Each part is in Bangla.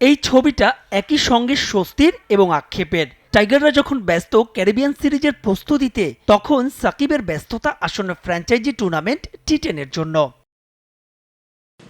এই ছবিটা একই সঙ্গে স্বস্তির এবং আক্ষেপের। টাইগাররা যখন ব্যস্ত ক্যারিবিয়ান সিরিজের প্রস্তুতিতে, তখন সাকিবের ব্যস্ততা আসন্ন ফ্র্যাঞ্চাইজি টুর্নামেন্ট টি টেনের জন্য।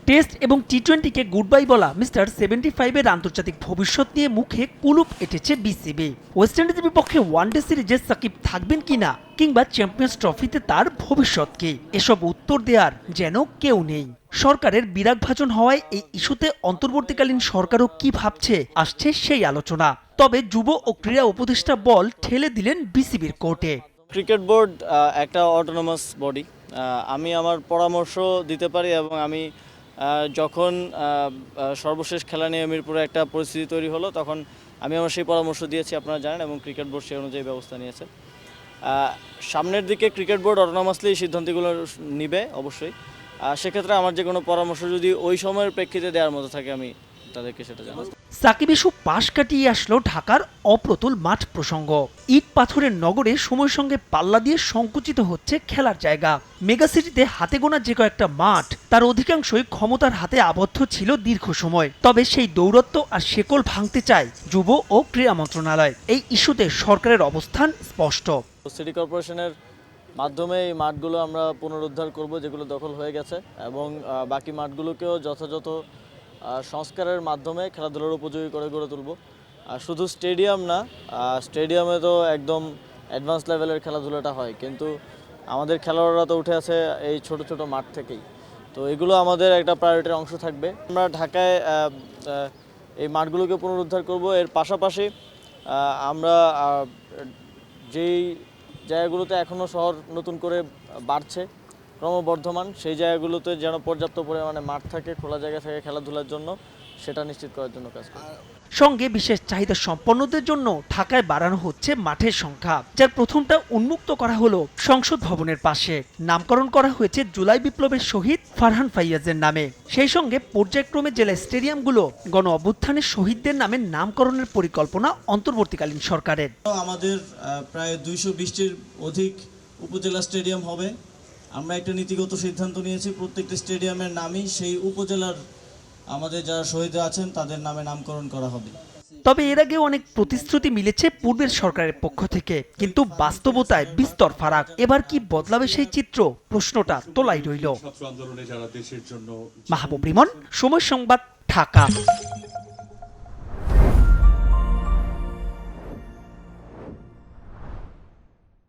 টেস্ট এবং টি টোয়েন্টিকে গুড বাই বলা মিস্টার সেভেন্টি ফাইভের আন্তর্জাতিক ভবিষ্যৎ নিয়ে মুখে কুলুপ এঁটেছে বিসিবি ওয়েস্ট ইন্ডিজের বিপক্ষে ওয়ানডে সিরিজে সাকিব থাকবেন কিনা কিংবা চ্যাম্পিয়ন্স ট্রফিতে তার ভবিষ্যৎ কি? এসব উত্তর দেওয়ার যেন কেউ নেই। সরকারের বিরাগ ভাজন হওয়ায় এই ইস্যুতে অন্তর্বর্তীকালীন সরকারও কি ভাবছে, আসছে সেই আলোচনা। তবে যুব ও ক্রীড়া উপদেষ্টা বল ঠেলে দিলেন বিসিবির কোর্টে। ক্রিকেট বোর্ড একটা অটোনোমাস বডি আমি আমার পরামর্শ দিতে পারি এবং আমি যখন সর্বশেষ খেলা নিয়ে মিরপুরে একটা পরিস্থিতি তৈরি হলো, তখন আমি আমার সেই পরামর্শ দিয়েছি, আপনারা জানেন, এবং ক্রিকেট বোর্ড সেই অনুযায়ী ব্যবস্থা নিয়েছে। সামনের দিকে ক্রিকেট বোর্ড অটোনমাসলি এই সিদ্ধান্তগুলো নিবে, অবশ্যই। সেক্ষেত্রে আমার যে কোনো পরামর্শ যদি ওই সময়ের প্রেক্ষিতে দেওয়ার মতো থাকে, আমি তাদেরকে সেটা জানাব সাকিব পাশ কাটিয়ে আসলো ঢাকার অপ্রতুল মাঠ প্রসঙ্গ। ইট পাথরের নগরে সময়ের সঙ্গে পাল্লা দিয়ে সংকুচিত হচ্ছে খেলার জায়গা। মেগা সিটিতে হাতে গোনা যে কয়েকটা মাঠ, তার অধিকাংশই ক্ষমতার হাতে আবদ্ধ ছিল দীর্ঘ সময়। তবে সেই দৌরত্ব আর শেকল ভাঙতে চায় যুব ও ক্রীড়া মন্ত্রণালয়। এই ইস্যুতে সরকারের অবস্থান স্পষ্ট। সিটি কর্পোরেশনের মাধ্যমে এই মাঠগুলো আমরা পুনরুদ্ধার করব, যেগুলো দখল হয়ে গেছে। এবং বাকি মাঠগুলোকেও যথাযথ সংস্কারের মাধ্যমে খেলাধুলার উপযোগী করে গড়ে তুলব। আর শুধু স্টেডিয়াম না স্টেডিয়ামে তো একদম অ্যাডভান্স লেভেলের খেলাধুলাটা হয়। কিন্তু আমাদের খেলোয়াড়রা তো উঠে আছে এই ছোট ছোট মাঠ থেকেই। তো এগুলো আমাদের একটা প্রায়োরিটির অংশ থাকবে। আমরা ঢাকায় এই মাঠগুলোকে পুনরুদ্ধার করব। এর পাশাপাশি আমরা যেই জায়গাগুলোতে এখনও শহর নতুন করে বাড়ছে ক্রমবর্ধমান সেই জায়গাগুলোতে যেন পর্যাপ্ত পরিমাণে মাঠ থাকে খোলা জায়গা থাকে খেলাধুলার জন্য সেটা নিশ্চিত করার জন্য কাজ করব। সঙ্গে বিশেষ চাহিদা সম্পন্নদের জন্য ঢাকায় বাড়ানো হচ্ছে মাঠের সংখ্যা যার প্রথমটা উন্মুক্ত করা হলো সংসদ ভবনের পাশে। নামকরণ করা হয়েছে জুলাই বিপ্লবের শহীদ ফারহান ফাইয়াজের নামে। সেই সঙ্গে পর্যায়ক্রমে জেলা স্টেডিয়ামগুলো গণ অভ্যুত্থানের শহীদদের নামে নামকরণের পরিকল্পনা অন্তর্বর্তীকালীন সরকারের। আমাদের প্রায় দুইশো বিশটির অধিক উপজেলা স্টেডিয়াম হবে। আমরা একটা নীতিগত সিদ্ধান্ত নিয়েছি প্রত্যেকটি স্টেডিয়ামের নামই সেই উপজেলার আমাদের যারা শহীদ আছেন তাদের নামে নামকরণ করা হবে। তবে এর আগে অনেক প্রতিশ্রুতি মিলেছে পূর্বের সরকারের পক্ষ থেকে কিন্তু বাস্তবতায় বিস্তর ফারাক। এবার কি বদলাবে সেই চিত্র? প্রশ্নটা তোলাই রইল। মাহবুব রিমন সময় সংবাদ ঢাকা।